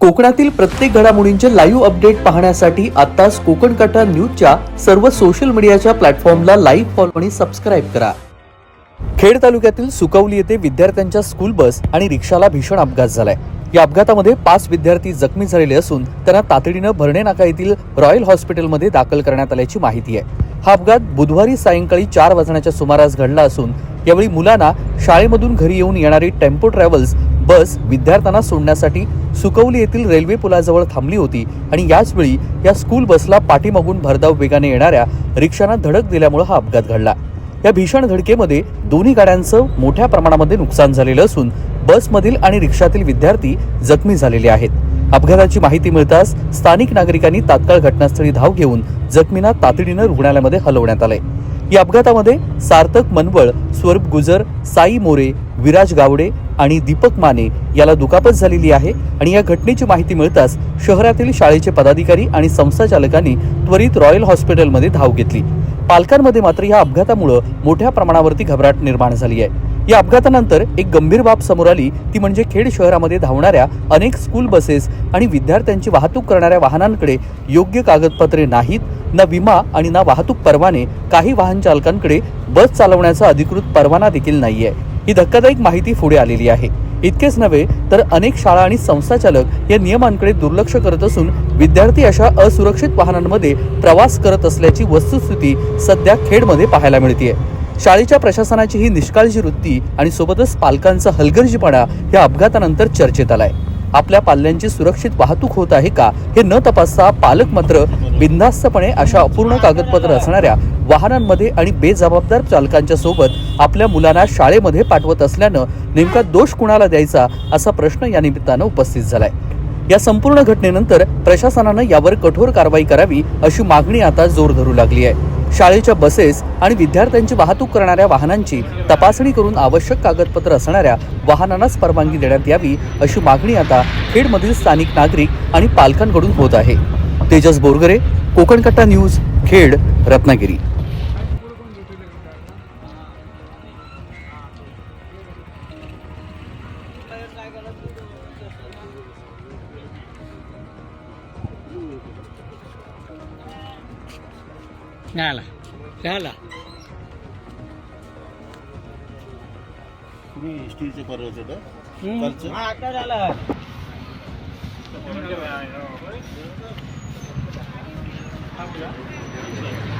कोकणातील प्रत्येक घडामोडींचे लाईव्ह अपडेट पाहण्यासाठी आताच कोकण कटा न्यूजच्या सर्व सोशल मीडियाच्या प्लॅटफॉर्मला लाईव्ह फॉलो आणि सबस्क्राईब करा. खेड तालुक्यातील सुकवली येथे विद्यार्थ्यांच्या स्कूल बस आणि रिक्षाला भीषण अपघात झालाय. या अपघातामध्ये पाच विद्यार्थी जखमी झालेले असून त्यांना तातडीनं भरणे नाका येथील रॉयल हॉस्पिटलमध्ये दाखल करण्यात आल्याची माहिती आहे. हा अपघात बुधवारी सायंकाळी चार वाजण्याच्या सुमारास घडला असून यावेळी मुलांना शाळेमधून घरी येऊन येणारी टेम्पो ट्रॅव्हल्स बस विद्यार्थ्यांना सोडण्यासाठी सुकवली येथील रेल्वे पुलाजवळ थांबली होती आणि याचवेळी या स्कूल बसला पाठीमागून भरधाव वेगाने येणाऱ्या रिक्षांना धडक दिल्यामुळे हा अपघात घडला. या भीषण धडकेमध्ये दोन्ही गाड्यांचं मोठ्या प्रमाणामध्ये नुकसान झालेलं असून बसमधील आणि रिक्षातील विद्यार्थी जखमी झालेले आहेत. अपघाताची माहिती मिळताच स्थानिक नागरिकांनी तात्काळ घटनास्थळी धाव घेऊन जखमींना तातडीनं रुग्णालयामध्ये हलवण्यात आलंय. या अपघातामध्ये सार्थक मनवळ स्वरूप गुजर साई मोरे विराज गावडे आणि दीपक माने याला दुखापत झालेली आहे आणि या घटनेची माहिती मिळताच शहरातील शाळेचे पदाधिकारी आणि संस्था चालकांनी त्वरित रॉयल हॉस्पिटलमध्ये धाव घेतली. पालकांमध्ये मात्र या अपघातामुळं मोठ्या प्रमाणावरती घबराट निर्माण झाली आहे. या अपघातानंतर एक गंभीर बाब समोर आली. ती म्हणजे खेड शहरामध्ये धावणाऱ्या अनेक स्कूल बसेस आणि विद्यार्थ्यांची वाहतूक करणाऱ्या वाहनांकडे योग्य कागदपत्रे नाहीत ना विमा आणि ना वाहतूक परवाने काही वाहन चालकांकडे बस चालवण्याचा अधिकृत परवाना देखील नाही आहे ही धक्कादायक माहिती पुढे आलेली आहे. इतकेच नव्हे तर अनेक शाळा आणि संस्था चालक या नियमांकडे दुर्लक्ष करत असून विद्यार्थी अशा असुरक्षित वाहनांमध्ये प्रवास करत असल्याची वस्तुस्थिती सध्या खेडमध्ये पाहायला मिळते शाळेच्या प्रशासनाची ही निष्काळजी वृत्ती आणि सोबतच पालकांचा हलगर्जीपणा या अपघातानंतर चर्चेत आलाय. आपल्या पाल्यांची सुरक्षित वाहतूक होत आहे का हे न तपासता पालक मात्र बिनधास्तपणे अशा अपूर्ण कागदपत्र असणाऱ्या वाहनांमध्ये आणि बेजबाबदार चालकांच्या सोबत आपल्या मुलांना शाळेमध्ये पाठवत असल्यानं नेमका दोष कुणाला द्यायचा असा प्रश्न या निमित्तानं उपस्थित झालाय. या संपूर्ण घटनेनंतर प्रशासनानं यावर कठोर कारवाई करावी अशी मागणी आता जोर धरू लागली आहे. शाळेच्या बसेस आणि विद्यार्थ्यांची वाहतूक करणाऱ्या वाहनांची तपासणी करून आवश्यक कागदपत्र असणाऱ्या वाहनांनाच परवानगी देण्यात यावी अशी मागणी आता खेडमधील स्थानिक नागरिक आणि पालकांकडून होत आहे. तेजस बोरगरे कोकणकट्टा न्यूज खेड रत्नागिरी. झाला झाला तुम्ही स्टीलचे परवाच होतं हम्म. कालचं? हा, आता झाला share and